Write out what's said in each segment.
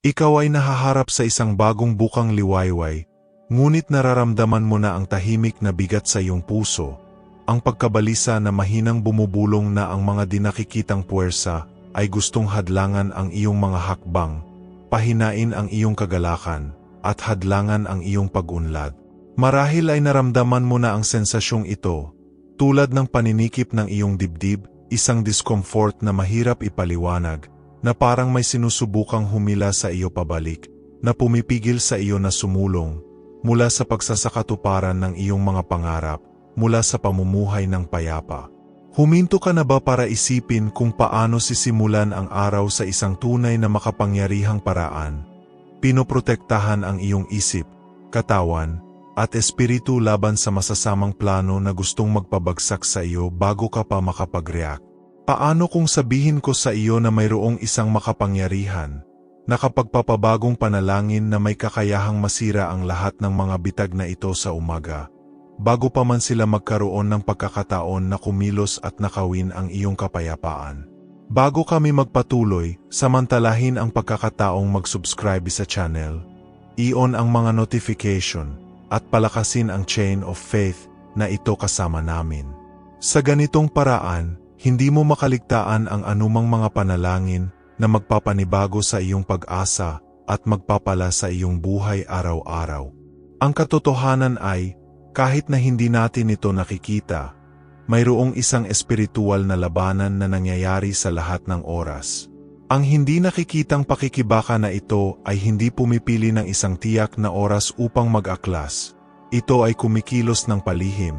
Ikaw ay nahaharap sa isang bagong bukang liwayway, ngunit nararamdaman mo na ang tahimik na bigat sa iyong puso, ang pagkabalisa na mahinang bumubulong na ang mga dinakikitang puwersa ay gustong hadlangan ang iyong mga hakbang, pahinain ang iyong kagalakan, at hadlangan ang iyong pag-unlad. Marahil ay naramdaman mo na ang sensasyong ito, tulad ng paninikip ng iyong dibdib, isang discomfort na mahirap ipaliwanag, na parang may sinusubukang humila sa iyo pabalik, na pumipigil sa iyo na sumulong, mula sa pagsasakatuparan ng iyong mga pangarap, mula sa pamumuhay ng payapa. Huminto ka na ba para isipin kung paano sisimulan ang araw sa isang tunay na makapangyarihang paraan? Pinoprotektahan ang iyong isip, katawan, at espiritu laban sa masasamang plano na gustong magpabagsak sa iyo bago ka pa makapag-react. Paano kung sabihin ko sa iyo na mayroong isang makapangyarihan, na kapagpapabagong panalangin na may kakayahang masira ang lahat ng mga bitag na ito sa umaga, bago pa man sila magkaroon ng pagkakataon na kumilos at nakawin ang iyong kapayapaan. Bago kami magpatuloy, samantalahin ang pagkakataong mag-subscribe sa channel, i-on ang mga notification, at palakasin ang chain of faith na ito kasama namin. Sa ganitong paraan, hindi mo makaligtaan ang anumang mga panalangin na magpapanibago sa iyong pag-asa at magpapala sa iyong buhay araw-araw. Ang katotohanan ay, kahit na hindi natin ito nakikita, mayroong isang espiritual na labanan na nangyayari sa lahat ng oras. Ang hindi nakikitang pakikibaka na ito ay hindi pumipili ng isang tiyak na oras upang mag-aklas. Ito ay kumikilos ng palihim,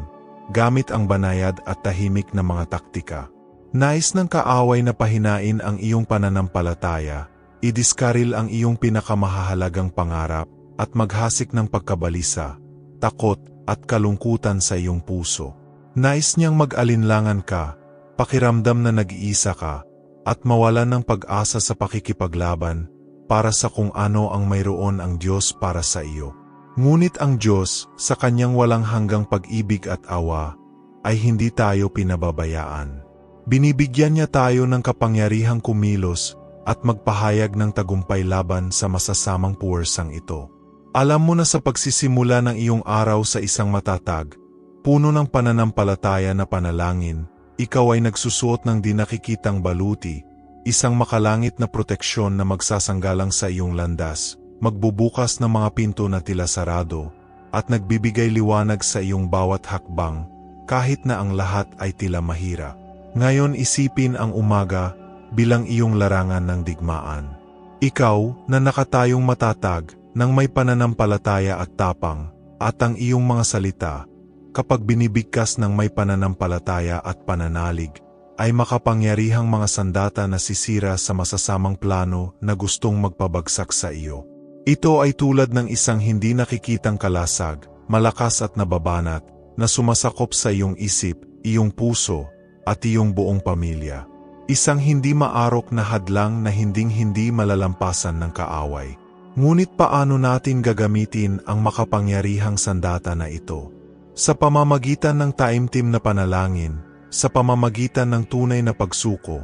gamit ang banayad at tahimik na mga taktika. Nais ng kaaway na pahinain ang iyong pananampalataya, idiskaril ang iyong pinakamahahalagang pangarap, at maghasik ng pagkabalisa, takot, at kalungkutan sa iyong puso. Nais niyang mag-alinlangan ka, pakiramdam na nag-iisa ka, at mawalan ng pag-asa sa pakikipaglaban para sa kung ano ang mayroon ang Diyos para sa iyo. Ngunit ang Diyos, sa kanyang walang hanggang pag-ibig at awa, ay hindi tayo pinababayaan. Binibigyan niya tayo ng kapangyarihang kumilos at magpahayag ng tagumpay laban sa masasamang puwersang ito. Alam mo na sa pagsisimula ng iyong araw sa isang matatag, puno ng pananampalataya na panalangin, ikaw ay nagsusuot ng dinakikitang baluti, isang makalangit na proteksyon na magsasanggalang sa iyong landas, magbubukas ng mga pinto na tila sarado, at nagbibigay liwanag sa iyong bawat hakbang, kahit na ang lahat ay tila mahirap. Ngayon isipin ang umaga bilang iyong larangan ng digmaan. Ikaw na nakatayong matatag ng may pananampalataya at tapang at ang iyong mga salita kapag binibigkas ng may pananampalataya at pananalig ay makapangyarihang mga sandata na sisira sa masasamang plano na gustong magpabagsak sa iyo. Ito ay tulad ng isang hindi nakikitang kalasag, malakas at nababanat, na sumasakop sa iyong isip, iyong puso, at iyong buong pamilya. Isang hindi maarok na hadlang na hinding-hindi malalampasan ng kaaway. Ngunit paano natin gagamitin ang makapangyarihang sandata na ito? Sa pamamagitan ng taimtim na panalangin, sa pamamagitan ng tunay na pagsuko,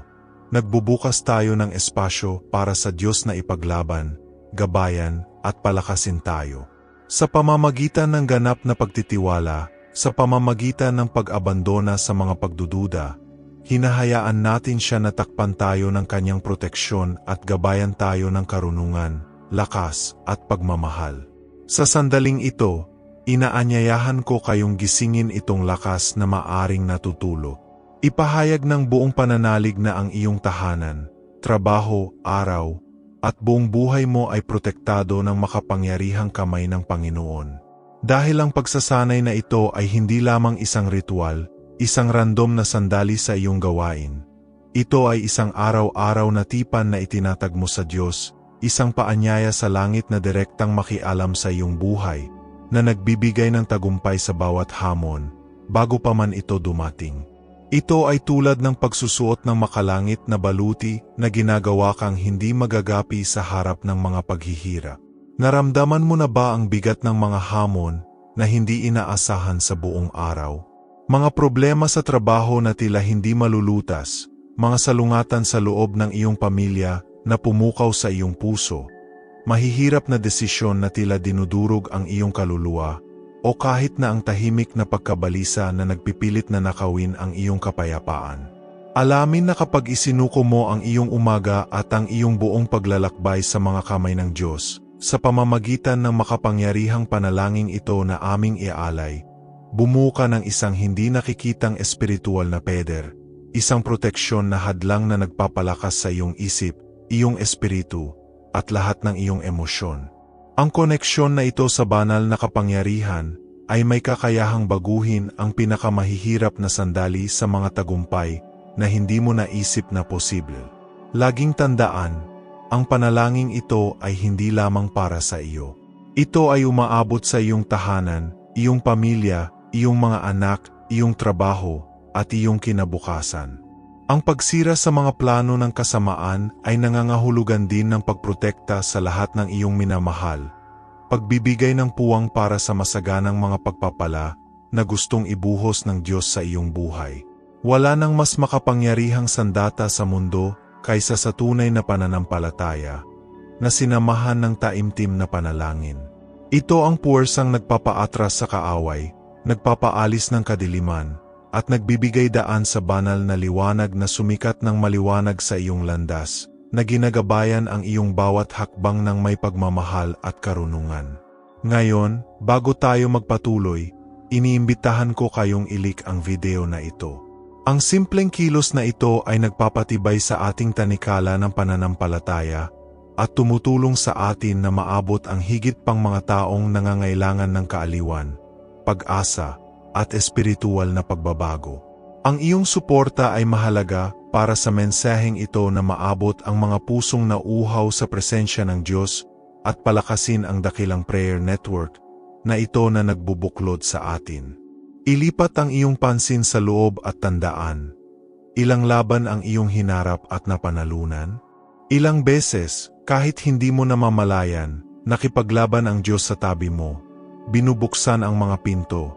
nagbubukas tayo ng espasyo para sa Diyos na ipaglaban, gabayan, at palakasin tayo. Sa pamamagitan ng ganap na pagtitiwala, sa pamamagitan ng pag-abandona sa mga pagdududa, hinahayaan natin siya na takpan tayo ng kanyang proteksyon at gabayan tayo ng karunungan, lakas at pagmamahal. Sa sandaling ito, inaanyayahan ko kayong gisingin itong lakas na maaring natutulog. Ipahayag ng buong pananalig na ang iyong tahanan, trabaho, araw, at buong buhay mo ay protektado ng makapangyarihang kamay ng Panginoon. Dahil ang pagsasanay na ito ay hindi lamang isang ritual, isang random na sandali sa iyong gawain. Ito ay isang araw-araw na tipan na itinatag mo sa Diyos, isang paanyaya sa langit na direktang makialam sa iyong buhay, na nagbibigay ng tagumpay sa bawat hamon, bago pa man ito dumating. Ito ay tulad ng pagsusuot ng makalangit na baluti na ginagawa kang hindi magagapi sa harap ng mga paghihirap. Naramdaman mo na ba ang bigat ng mga hamon na hindi inaasahan sa buong araw? Mga problema sa trabaho na tila hindi malulutas, mga salungatan sa loob ng iyong pamilya na pumukaw sa iyong puso, mahihirap na desisyon na tila dinudurog ang iyong kaluluwa, o kahit na ang tahimik na pagkabalisa na nagpipilit na nakawin ang iyong kapayapaan. Alamin na kapag isinuko mo ang iyong umaga at ang iyong buong paglalakbay sa mga kamay ng Diyos, sa pamamagitan ng makapangyarihang panalangin ito na aming ialay, bumuo ka ng isang hindi nakikitang espiritual na peder, isang proteksyon na hadlang na nagpapalakas sa iyong isip, iyong espiritu, at lahat ng iyong emosyon. Ang koneksyon na ito sa banal na kapangyarihan ay may kakayahang baguhin ang pinakamahihirap na sandali sa mga tagumpay na hindi mo naisip na posible. Laging tandaan, ang panalangin ito ay hindi lamang para sa iyo. Ito ay umaabot sa iyong tahanan, iyong pamilya, iyong mga anak, iyong trabaho, at iyong kinabukasan. Ang pagsira sa mga plano ng kasamaan ay nangangahulugan din ng pagprotekta sa lahat ng iyong minamahal. Pagbibigay ng puwang para sa masaganang mga pagpapala na gustong ibuhos ng Diyos sa iyong buhay. Wala nang mas makapangyarihang sandata sa mundo kaysa sa tunay na pananampalataya na sinamahan ng taimtim na panalangin. Ito ang puwersang nagpapaatras sa kaaway, nagpapaalis ng kadiliman, at nagbibigay daan sa banal na liwanag na sumikat ng maliwanag sa iyong landas, na ginagabayan ang iyong bawat hakbang ng may pagmamahal at karunungan. Ngayon, bago tayo magpatuloy, iniimbitahan ko kayong ilik ang video na ito. Ang simpleng kilos na ito ay nagpapatibay sa ating tanikala ng pananampalataya at tumutulong sa atin na maabot ang higit pang mga taong nangangailangan ng kaaliwan, pag-asa, at espiritual na pagbabago. Ang iyong suporta ay mahalaga para sa mensaheng ito na maabot ang mga pusong nauuhaw sa presensya ng Diyos at palakasin ang dakilang prayer network na ito na nagbubuklod sa atin. Ilipat ang iyong pansin sa loob at tandaan. Ilang laban ang iyong hinarap at napanalunan? Ilang beses, kahit hindi mo namamalayan, nakipaglaban ang Diyos sa tabi mo, binubuksan ang mga pinto,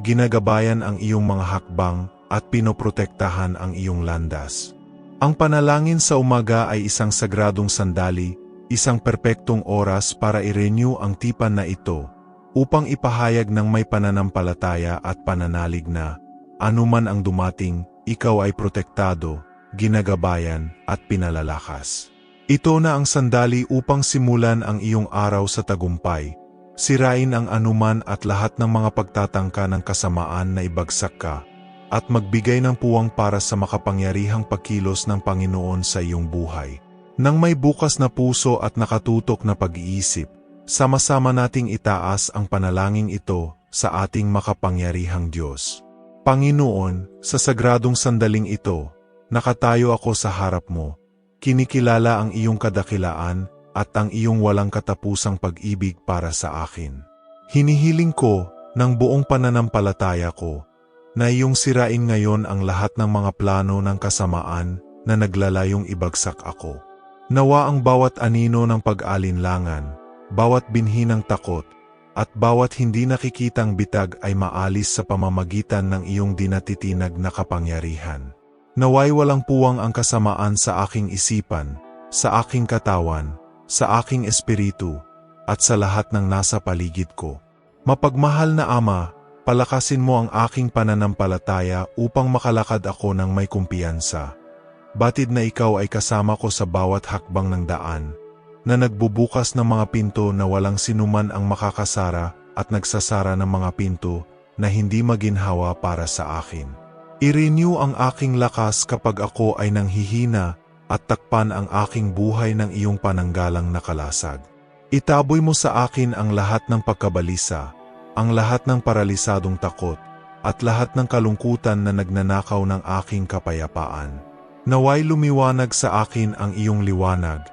ginagabayan ang iyong mga hakbang at pinoprotektahan ang iyong landas. Ang panalangin sa umaga ay isang sagradong sandali, isang perpektong oras para i-renew ang tipan na ito upang ipahayag ng may pananampalataya at pananalig na, anuman ang dumating, ikaw ay protektado, ginagabayan, at pinalalakas. Ito na ang sandali upang simulan ang iyong araw sa tagumpay, sirain ang anuman at lahat ng mga pagtatangka ng kasamaan na ibagsak ka, at magbigay ng puwang para sa makapangyarihang pagkilos ng Panginoon sa iyong buhay. Nang may bukas na puso at nakatutok na pag-iisip, sama-sama nating itaas ang panalangin ito sa ating makapangyarihang Diyos. Panginoon, sa sagradong sandaling ito, nakatayo ako sa harap mo, kinikilala ang iyong kadakilaan at ang iyong walang katapusang pag-ibig para sa akin. Hinihiling ko ng buong pananampalataya ko na iyong sirain ngayon ang lahat ng mga plano ng kasamaan na naglalayong ibagsak ako. Nawa ang bawat anino ng pag-alinlangan, bawat binhi ng takot, at bawat hindi nakikitang bitag ay maalis sa pamamagitan ng iyong dinatitinag na kapangyarihan. Naway walang puwang ang kasamaan sa aking isipan, sa aking katawan, sa aking espiritu, at sa lahat ng nasa paligid ko. Mapagmahal na Ama, palakasin mo ang aking pananampalataya upang makalakad ako ng may kumpiyansa. Batid na ikaw ay kasama ko sa bawat hakbang ng daan, na nagbubukas ng mga pinto na walang sinuman ang makakasara at nagsasara ng mga pinto na hindi maginhawa para sa akin. I-renew ang aking lakas kapag ako ay nanghihina at takpan ang aking buhay ng iyong pananggalang nakalasag. Itaboy mo sa akin ang lahat ng pagkabalisa, ang lahat ng paralisadong takot, at lahat ng kalungkutan na nagnanakaw ng aking kapayapaan. Naway lumiwanag sa akin ang iyong liwanag,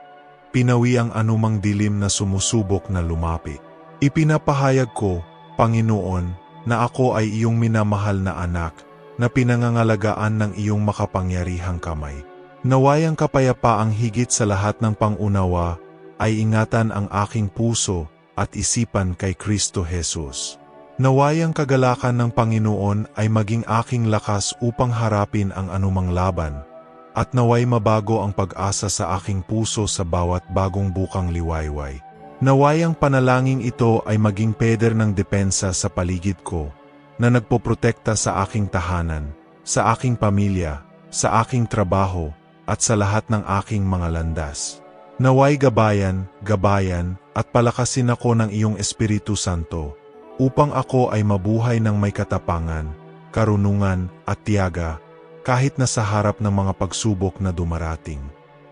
pinawi ang anumang dilim na sumusubok na lumapit. Ipinapahayag ko, Panginoon, na ako ay iyong minamahal na anak, na pinangangalagaan ng iyong makapangyarihang kamay. Naway ang kapayapaang higit sa lahat ng pangunawa, ay ingatan ang aking puso at isipan kay Kristo Jesus. Naway ang kagalakan ng Panginoon ay maging aking lakas upang harapin ang anumang laban, at naway mabago ang pag-asa sa aking puso sa bawat bagong bukang liwayway. Naway ang panalangin ito ay maging peder ng depensa sa paligid ko, na nagpoprotekta sa aking tahanan, sa aking pamilya, sa aking trabaho, at sa lahat ng aking mga landas. Naway gabayan, gabayan, at palakasin ako ng iyong Espiritu Santo, upang ako ay mabuhay ng may katapangan, karunungan, at tiyaga, kahit na sa harap ng mga pagsubok na dumarating.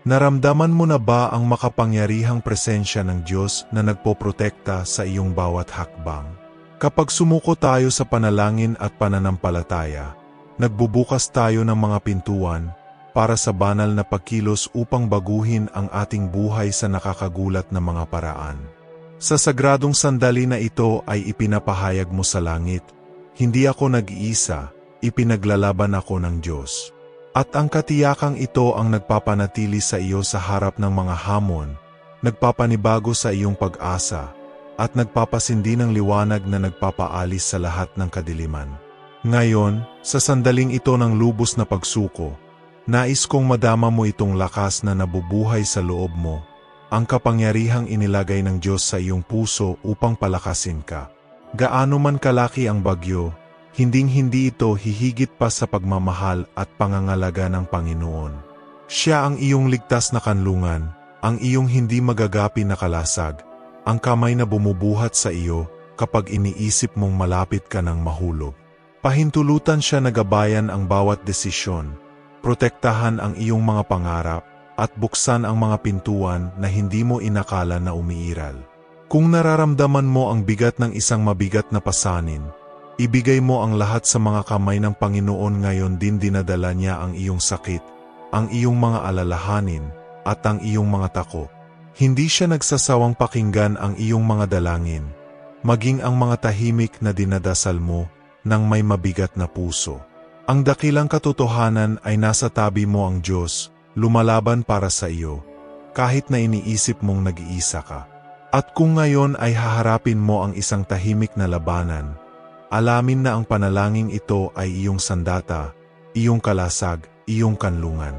Naramdaman mo na ba ang makapangyarihang presensya ng Diyos na nagpoprotekta sa iyong bawat hakbang? Kapag sumuko tayo sa panalangin at pananampalataya, nagbubukas tayo ng mga pintuan para sa banal na pagkilos upang baguhin ang ating buhay sa nakakagulat na mga paraan. Sa sagradong sandali na ito ay ipinapahayag mo sa langit, hindi ako nag-iisa, ipinaglalaban ako ng Diyos. At ang katiyakang ito ang nagpapanatili sa iyo sa harap ng mga hamon, nagpapanibago sa iyong pag-asa, at nagpapasindi ng liwanag na nagpapaalis sa lahat ng kadiliman. Ngayon, sa sandaling ito ng lubos na pagsuko, nais kong madama mo itong lakas na nabubuhay sa loob mo, ang kapangyarihang inilagay ng Diyos sa iyong puso upang palakasin ka. Gaano man kalaki ang bagyo, hinding-hindi ito hihigit pa sa pagmamahal at pangangalaga ng Panginoon. Siya ang iyong ligtas na kanlungan, ang iyong hindi magagapi na kalasag, ang kamay na bumubuhat sa iyo kapag iniisip mong malapit ka ng mahulog. Pahintulutan siya na gabayan ang bawat desisyon, protektahan ang iyong mga pangarap, at buksan ang mga pintuan na hindi mo inakala na umiiral. Kung nararamdaman mo ang bigat ng isang mabigat na pasanin, Ibigay mo ang lahat sa mga kamay ng Panginoon ngayon din dinadala niya ang iyong sakit, ang iyong mga alalahanin, at ang iyong mga takot. Hindi siya nagsasawang pakinggan ang iyong mga dalangin, maging ang mga tahimik na dinadasal mo ng may mabigat na puso. Ang dakilang katotohanan ay nasa tabi mo ang Diyos, lumalaban para sa iyo, kahit na iniisip mong nag-iisa ka. At kung ngayon ay haharapin mo ang isang tahimik na labanan, Alamin na ang panalangin ito ay iyong sandata, iyong kalasag, iyong kanlungan.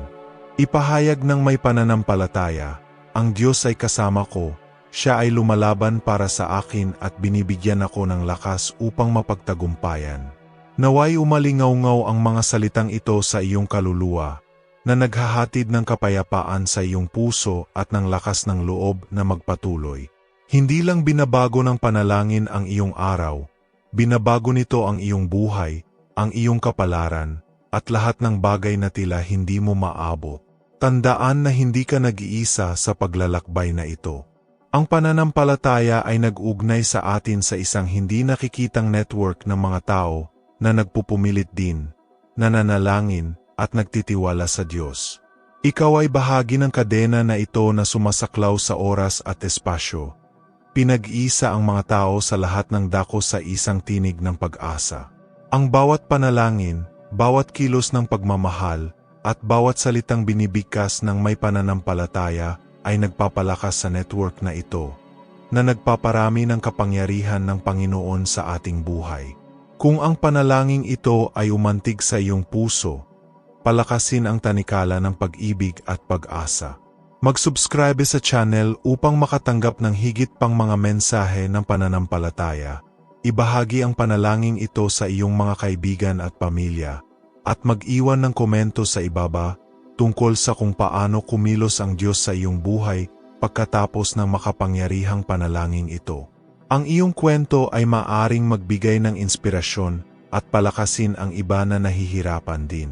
Ipahayag ng may pananampalataya, ang Diyos ay kasama ko, siya ay lumalaban para sa akin at binibigyan ako ng lakas upang mapagtagumpayan. Naway umalingaw-ngaw ang mga salitang ito sa iyong kaluluwa, na naghahatid ng kapayapaan sa iyong puso at ng lakas ng loob na magpatuloy. Hindi lang binabago ng panalangin ang iyong araw, Binabago nito ang iyong buhay, ang iyong kapalaran, at lahat ng bagay na tila hindi mo maabot. Tandaan na hindi ka nag-iisa sa paglalakbay na ito. Ang pananampalataya ay nag-ugnay sa atin sa isang hindi nakikitang network ng mga tao na nagpupumilit din, nananalangin, at nagtitiwala sa Diyos. Ikaw ay bahagi ng kadena na ito na sumasaklaw sa oras at espasyo, Pinag-isa ang mga tao sa lahat ng dako sa isang tinig ng pag-asa. Ang bawat panalangin, bawat kilos ng pagmamahal, at bawat salitang binibigkas ng may pananampalataya ay nagpapalakas sa network na ito, na nagpaparami ng kapangyarihan ng Panginoon sa ating buhay. Kung ang panalangin ito ay umantig sa iyong puso, palakasin ang tanikala ng pag-ibig at pag-asa. Mag-subscribe sa channel upang makatanggap ng higit pang mga mensahe ng pananampalataya. Ibahagi ang panalangin ito sa iyong mga kaibigan at pamilya at mag-iwan ng komento sa ibaba tungkol sa kung paano kumilos ang Diyos sa iyong buhay pagkatapos ng makapangyarihang panalangin ito. Ang iyong kwento ay maaring magbigay ng inspirasyon at palakasin ang iba na nahihirapan din.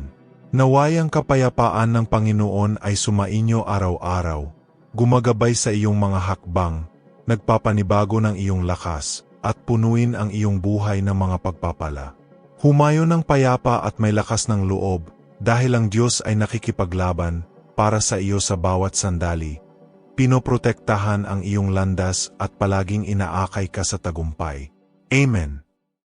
Naway ang kapayapaan ng Panginoon ay sumainyo araw-araw, gumagabay sa iyong mga hakbang, nagpapanibago ng iyong lakas, at punuin ang iyong buhay ng mga pagpapala. Humayo ng payapa at may lakas ng loob, dahil ang Diyos ay nakikipaglaban para sa iyo sa bawat sandali. Pinoprotektahan ang iyong landas at palaging inaakay ka sa tagumpay. Amen.